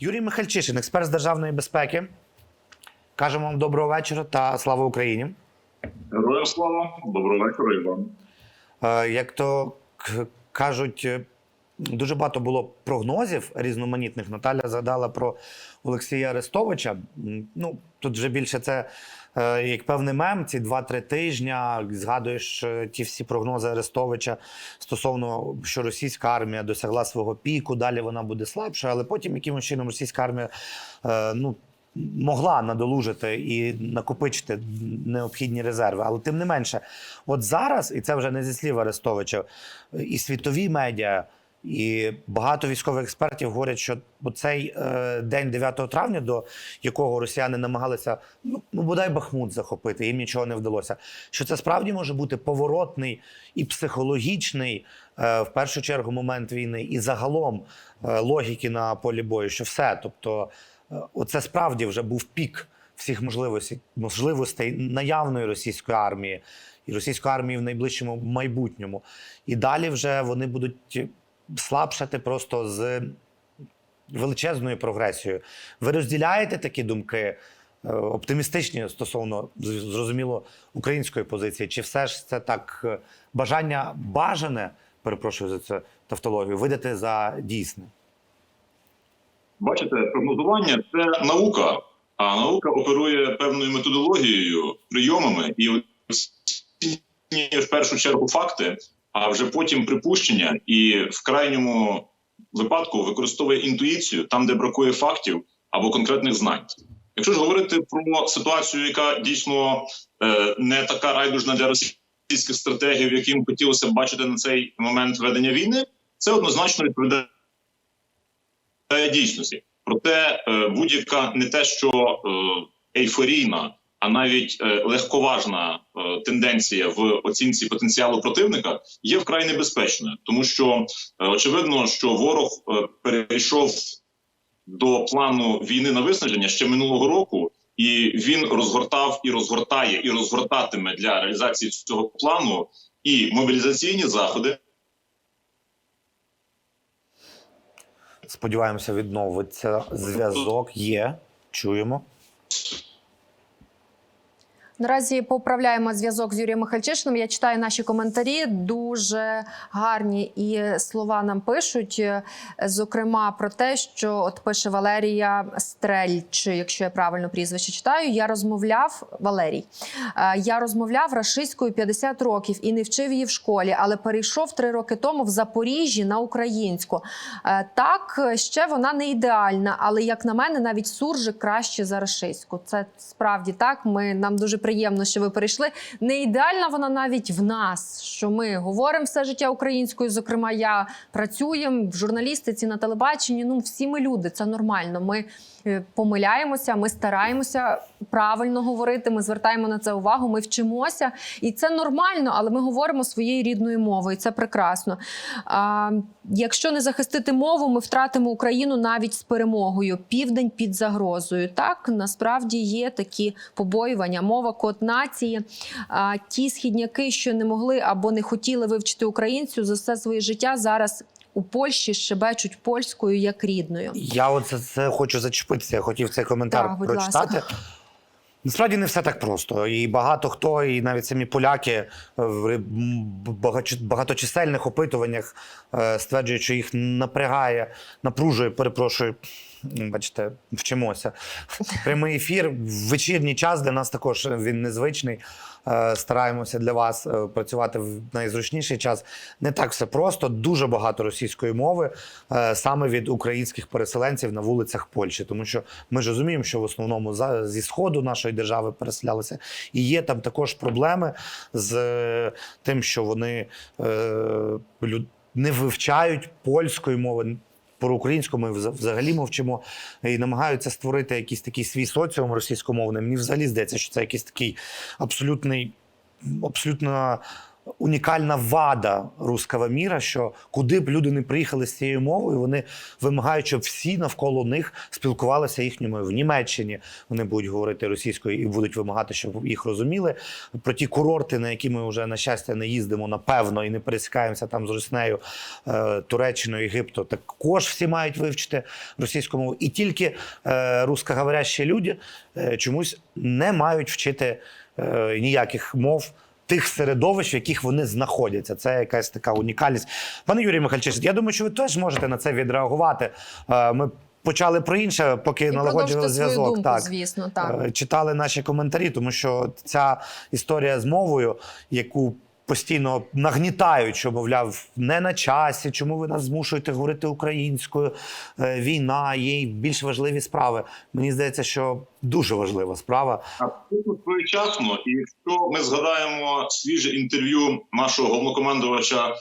Юрій Михальчишин, експерт з державної безпеки. Кажемо вам доброго вечора та слава Україні. Героям слава, доброго вечора, Іван. вам. Як то кажуть, е, дуже багато було прогнозів різноманітних. Наталя згадала про Олексія Арестовича. Ну, тут вже більше це е, як певний мем, ці 2-3 тижня. Згадуєш е, ті всі прогнози Арестовича стосовно, що російська армія досягла свого піку, далі вона буде слабша, але потім якимось чином російська армія е, ну, могла надолужити і накопичити необхідні резерви. Але тим не менше, от зараз, і це вже не зі слів Арестовича, і світові медіа, і багато військових експертів говорять, що цей е, день 9 травня, до якого росіяни намагалися ну, ну бодай Бахмут захопити, їм нічого не вдалося. Що це справді може бути поворотний і психологічний, е, в першу чергу, момент війни, і загалом е, логіки на полі бою, що все. Тобто, оце справді вже був пік всіх можливостей, можливостей наявної російської армії і російської армії в найближчому майбутньому. І далі вже вони будуть слабшати просто з величезною прогресією. Ви розділяєте такі думки е, оптимістичні стосовно зрозуміло української позиції? Чи все ж це так е, бажання бажане, перепрошую за це тавтологію, видати за дійсне? Бачите, прогнозування це наука, а наука оперує певною методологією, прийомами і в першу чергу факти, а вже потім припущення, і в крайньому випадку використовує інтуїцію там, де бракує фактів або конкретних знань. Якщо ж говорити про ситуацію, яка дійсно е, не така райдужна для російських стратегів, яким хотілося б бачити на цей момент ведення війни, це однозначно відповідає дійсності. Проте е, будь-яка не те, що е, ейфорійна, а навіть е, легковажна е, тенденція в оцінці потенціалу противника є вкрай небезпечною, тому що е, очевидно, що ворог перейшов до плану війни на виснаження ще минулого року, і він розгортав і розгортає, і розгортатиме для реалізації цього плану і мобілізаційні заходи. Сподіваємося, відновиться зв'язок. Є, чуємо. Наразі поправляємо зв'язок з Юрієм Михальчишиним. Я читаю наші коментарі. Дуже гарні і слова нам пишуть. Е, Зокрема, про те, що от пише Валерія Стрельч, якщо я правильно прізвище читаю. Я розмовляв Валерій. е, Я розмовляв рашистською 50 років і не вчив її в школі, але перейшов три роки тому в Запоріжжі на українську. Е, Так, ще вона не ідеальна, але як на мене, навіть суржик краще за рашистську. Це справді так. Ми нам дуже приємно, що ви перейшли. Не ідеальна вона навіть в нас, що ми говоримо все життя українською. Зокрема, я працюємо в журналістиці на телебаченні. Ну, всі ми люди, це нормально. Ми е, помиляємося, ми стараємося правильно говорити. Ми звертаємо на це увагу. Ми вчимося, і це нормально, але ми говоримо своєю рідною мовою. Це прекрасно. А, якщо не захистити мову, ми втратимо Україну навіть з перемогою. Південь під загрозою. Так насправді є такі побоювання. Мова код нації. А, ті східняки, що не могли або не хотіли вивчити українцю за все своє життя, зараз у Польщі щебечуть польською як рідною. Я оце це хочу зачепитися. Я хотів цей коментар Так, прочитати. ласка. Насправді не все так просто. І багато хто, і навіть самі поляки е, в багаточисельних опитуваннях е, стверджують, що їх напрягає, напружує, перепрошую. Бачите, вчимося. Прямий ефір в вечірній час для нас також він незвичний. Е, Стараємося для вас е, працювати в найзручніший час. Не так все просто. Дуже багато російської мови е, саме від українських переселенців на вулицях Польщі, тому що ми ж розуміємо, що в основному зі сходу нашої держави переселялися, і є там також проблеми з е, тим, що вони е, не вивчають польської мови. Про українську ми вза- взагалі мовчимо і намагаються створити якийсь такий свій соціум російськомовний. Мені взагалі здається, що це якийсь такий абсолютний, абсолютно унікальна вада руского міра, що куди б люди не приїхали з цією мовою, вони вимагають, щоб всі навколо них спілкувалися їхньою мовою. В Німеччині вони будуть говорити російською і будуть вимагати, щоб їх розуміли. Про ті курорти, на які ми вже на щастя не їздимо, напевно, і не пересікаємося там з Руснею, е, Туреччиною, Єгипту, також всі мають вивчити російську мову. І тільки е, русскоговорящі люди е, чомусь не мають вчити ніяких мов. Тих середовищ, в яких вони знаходяться, це якась така унікальність. Пане Юрій Михальчиш, я думаю, що ви теж можете на це відреагувати. Е, Ми почали про інше, поки налагоджували зв'язок. думку, так. звісно, так. Е, читали наші коментарі, тому що ця історія з мовою, яку постійно нагнітають, що мовляв, не на часі, чому ви нас змушуєте говорити українською, е, війна, є більш важливі справи. Мені здається, що дуже важлива справа. Абсолютно своєчасно, і якщо ми згадаємо свіже інтерв'ю нашого головнокомандувача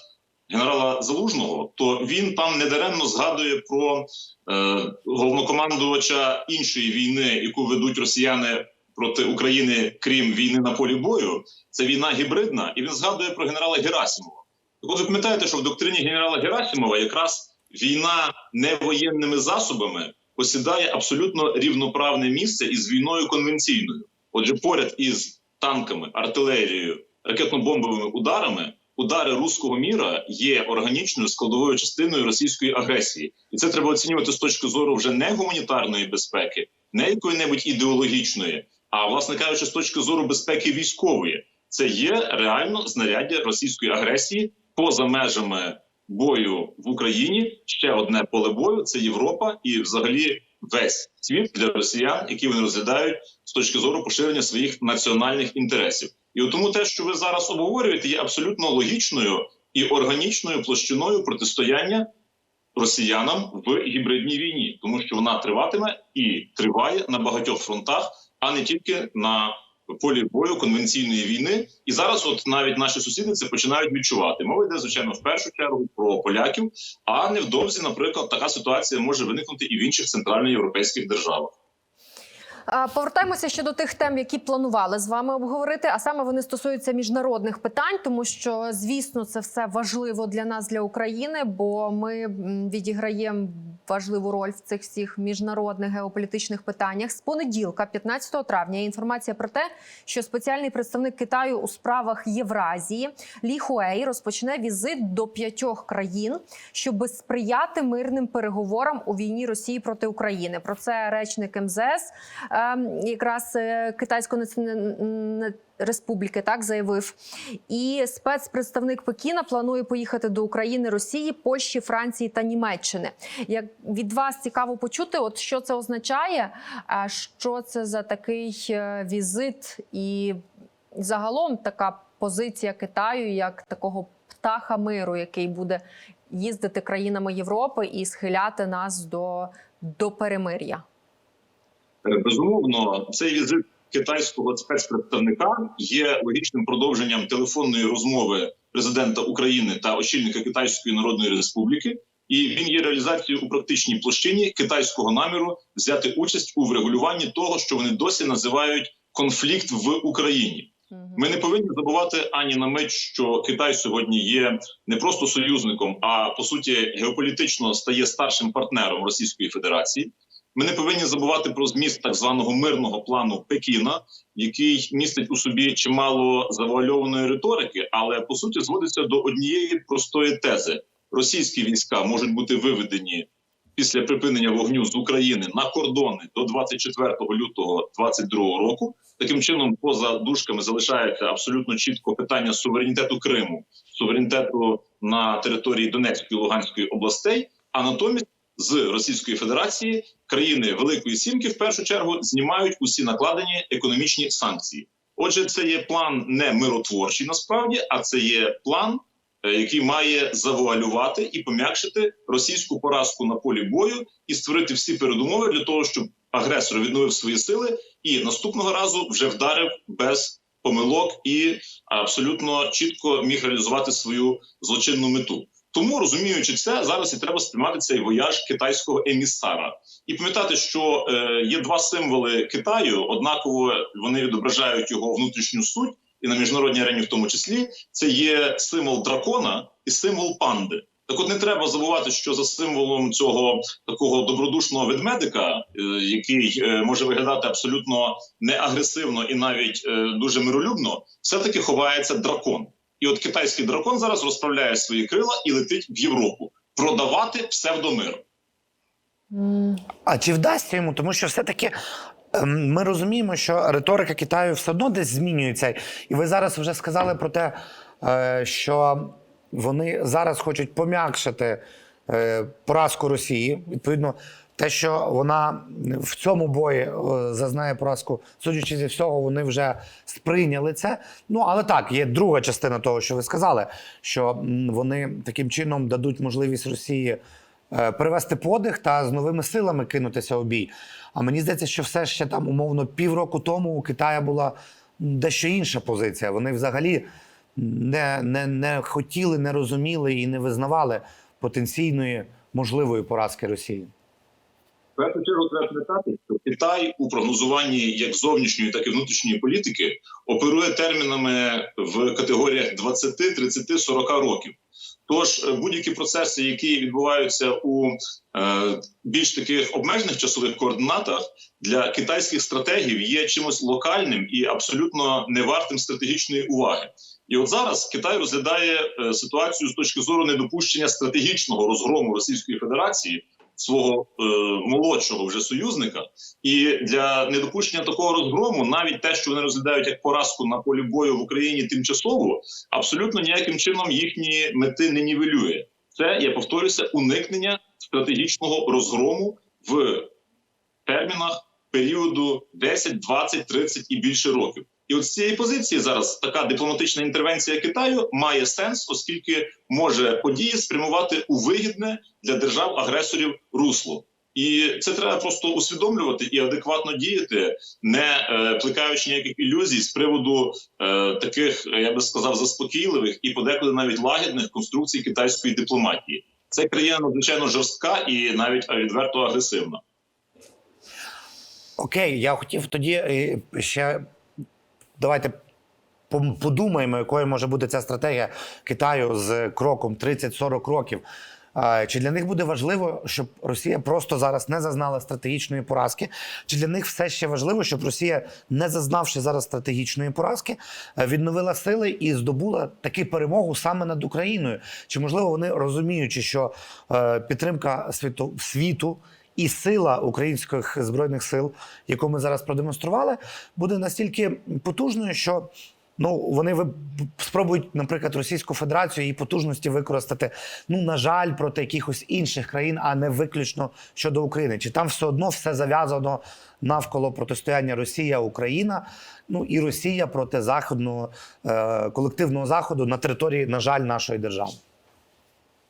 генерала Залужного, то він там недаремно згадує про е, головнокомандувача іншої війни, яку ведуть росіяни проти України, крім війни на полі бою. Це війна гібридна, і він згадує про генерала Герасимова. Так от ви пам'ятаєте, що в доктрині генерала Герасимова якраз війна не воєнними засобами посідає абсолютно рівноправне місце із війною конвенційною. Отже, поряд із танками, артилерією, ракетно-бомбовими ударами, удари руського міра є органічною складовою частиною російської агресії, і це треба оцінювати з точки зору вже не гуманітарної безпеки, не якої-небудь ідеологічної, а власне кажучи, з точки зору безпеки військової. Це є реально знаряддя російської агресії поза межами бою в Україні. Ще одне поле бою це Європа і, взагалі, весь світ для росіян, які вони розглядають з точки зору поширення своїх національних інтересів. І тому те, що ви зараз обговорюєте, є абсолютно логічною і органічною площиною протистояння росіянам в гібридній війні, тому що вона триватиме і триває на багатьох фронтах, а не тільки на полі бою конвенційної війни. І зараз, от навіть наші сусіди це починають відчувати. Мова йде звичайно в першу чергу про поляків. А невдовзі, наприклад, така ситуація може виникнути і в інших центральноєвропейських державах. Повертаємося ще до тих тем, які планували з вами обговорити. А саме вони стосуються міжнародних питань, тому що звісно це все важливо для нас, для України, бо ми відіграємо важливу роль в цих всіх міжнародних геополітичних питаннях. З понеділка, 15 травня, є інформація про те, що спеціальний представник Китаю у справах Євразії Лі Хуей розпочне візит до п'ятьох країн, щоб сприяти мирним переговорам у війні Росії проти України. Про це речник МЗС ем, якраз е, Китайської національної республіки так заявив. І спецпредставник Пекіна планує поїхати до України, Росії, Польщі, Франції та Німеччини. Як від вас цікаво почути, от що це означає, що це за такий е, візит, і загалом така позиція Китаю як такого птаха миру, який буде їздити країнами Європи і схиляти нас до, до перемир'я. Е, Безумовно, цей візит китайського спецпредставника є логічним продовженням телефонної розмови президента України та очільника Китайської Народної Республіки, і він є реалізацією у практичній площині китайського наміру взяти участь у врегулюванні того, що вони досі називають конфлікт в Україні. Ми не повинні забувати ані на мить, що Китай сьогодні є не просто союзником, а по суті геополітично стає старшим партнером Російської Федерації. Ми не повинні забувати про зміст так званого мирного плану Пекіна, який містить у собі чимало завуальованої риторики, але по суті зводиться до однієї простої тези: російські війська можуть бути виведені після припинення вогню з України на кордони до 24 лютого 2022 року. Таким чином, поза дужками залишається абсолютно чітко питання суверенітету Криму, суверенітету на території Донецької і Луганської областей. А натомість з Російської Федерації країни Великої Сімки в першу чергу знімають усі накладені економічні санкції. Отже, це є план не миротворчий насправді, а це є план, е, який має завуалювати і пом'якшити російську поразку на полі бою і створити всі передумови для того, щоб агресор відновив свої сили і наступного разу вже вдарив без помилок і абсолютно чітко міг реалізувати свою злочинну мету. Тому розуміючи це, зараз і треба сприймати цей вояж китайського емісара і пам'ятати, що е, є два символи Китаю. Однаково вони відображають його внутрішню суть, і на міжнародній арені, в тому числі, це є символ дракона і символ панди. Так, от не треба забувати, що за символом цього такого добродушного ведмедика, е, який е, може виглядати абсолютно неагресивно і навіть е, дуже миролюбно, все таки ховається дракон. І от китайський дракон зараз розправляє свої крила і летить в Європу продавати псевдомир. А чи вдасться йому? Тому що все-таки ем, ми розуміємо, що риторика Китаю все одно десь змінюється. І ви зараз вже сказали про те, е, що вони зараз хочуть пом'якшити е, поразку Росії. Відповідно, те, що вона в цьому бої е, зазнає поразку, судячи зі всього, вони вже сприйняли це. Ну але так, є друга частина того, що ви сказали, що вони таким чином дадуть можливість Росії е, перевести подих та з новими силами кинутися у бій. А мені здається, що все ще там умовно півроку тому у Китая була дещо інша позиція. Вони взагалі не, не, не хотіли, не розуміли і не визнавали потенційної можливої поразки Росії. Першу чергу треба пам'ятати, що Китай у прогнозуванні як зовнішньої, так і внутрішньої політики оперує термінами в категоріях 20, 30, 40 років. Тож е, будь-які процеси, які відбуваються у е, більш таких обмежених часових координатах, для китайських стратегів є чимось локальним і абсолютно не вартим стратегічної уваги. І от зараз Китай розглядає е, ситуацію з точки зору недопущення стратегічного розгрому Російської Федерації свого е, молодшого вже союзника, і для недопущення такого розгрому, навіть те, що вони розглядають як поразку на полі бою в Україні тимчасово, абсолютно ніяким чином їхні мети не нівелює. Це я повторюся, уникнення стратегічного розгрому в термінах періоду 10, 20, 30 і більше років. І от з цієї позиції зараз така дипломатична інтервенція Китаю має сенс, оскільки може події спрямувати у вигідне для держав-агресорів русло. І це треба просто усвідомлювати і адекватно діяти, не е, плекаючи ніяких ілюзій з приводу е, таких, я би сказав, заспокійливих і подекуди навіть лагідних конструкцій китайської дипломатії. Це країна надзвичайно жорстка і навіть е, відверто агресивна. Окей, я хотів тоді е, ще давайте подумаємо, якою може бути ця стратегія Китаю з кроком 30-40 років. Чи для них буде важливо, щоб Росія просто зараз не зазнала стратегічної поразки? Чи для них все ще важливо, щоб Росія, не зазнавши зараз стратегічної поразки, відновила сили і здобула таку перемогу саме над Україною? Чи можливо вони розуміючи, що підтримка світу, світу і сила українських збройних сил, яку ми зараз продемонстрували, буде настільки потужною, що ну вони спробують, наприклад, Російську Федерацію її потужності використати, ну на жаль, проти якихось інших країн, а не виключно щодо України. Чи там все одно все зав'язано навколо протистояння Росія Україна? Ну і Росія проти заходного е, колективного заходу на території, на жаль, нашої держави.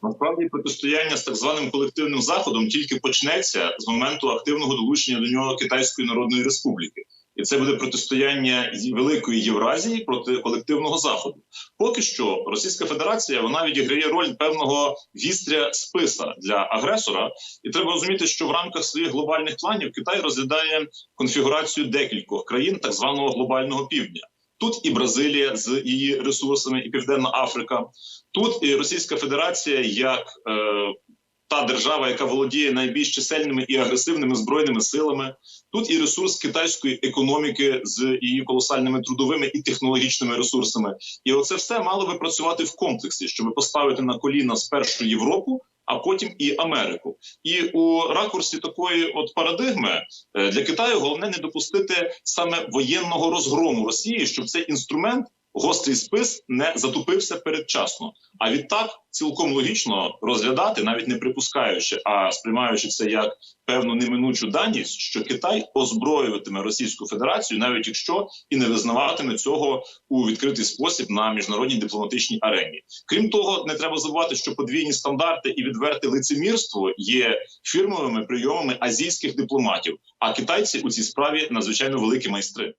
Насправді протистояння з так званим колективним заходом тільки почнеться з моменту активного долучення до нього Китайської Народної Республіки, і це буде протистояння великої Євразії проти колективного заходу. Поки що Російська Федерація вона відіграє роль певного вістря списа для агресора, і треба розуміти, що в рамках своїх глобальних планів Китай розглядає конфігурацію декількох країн так званого глобального півдня. Тут і Бразилія з її ресурсами, і Південна Африка. Тут і Російська Федерація як е, та держава, яка володіє найбільш чисельними і агресивними збройними силами. Тут і ресурс китайської економіки з її колосальними трудовими і технологічними ресурсами. І оце все мало би працювати в комплексі, щоб поставити на коліна спершу Європу. А потім і Америку, і у ракурсі такої от парадигми е, для Китаю головне не допустити саме воєнного розгрому Росії, щоб цей інструмент гострий спис не затупився передчасно. А відтак цілком логічно розглядати, навіть не припускаючи, а сприймаючи це як певну неминучу даність, що Китай озброюватиме Російську Федерацію, навіть якщо і не визнаватиме цього у відкритий спосіб на міжнародній дипломатичній арені. Крім того, не треба забувати, що подвійні стандарти і відверте лицемірство є фірмовими прийомами азійських дипломатів. А китайці у цій справі надзвичайно великі майстри.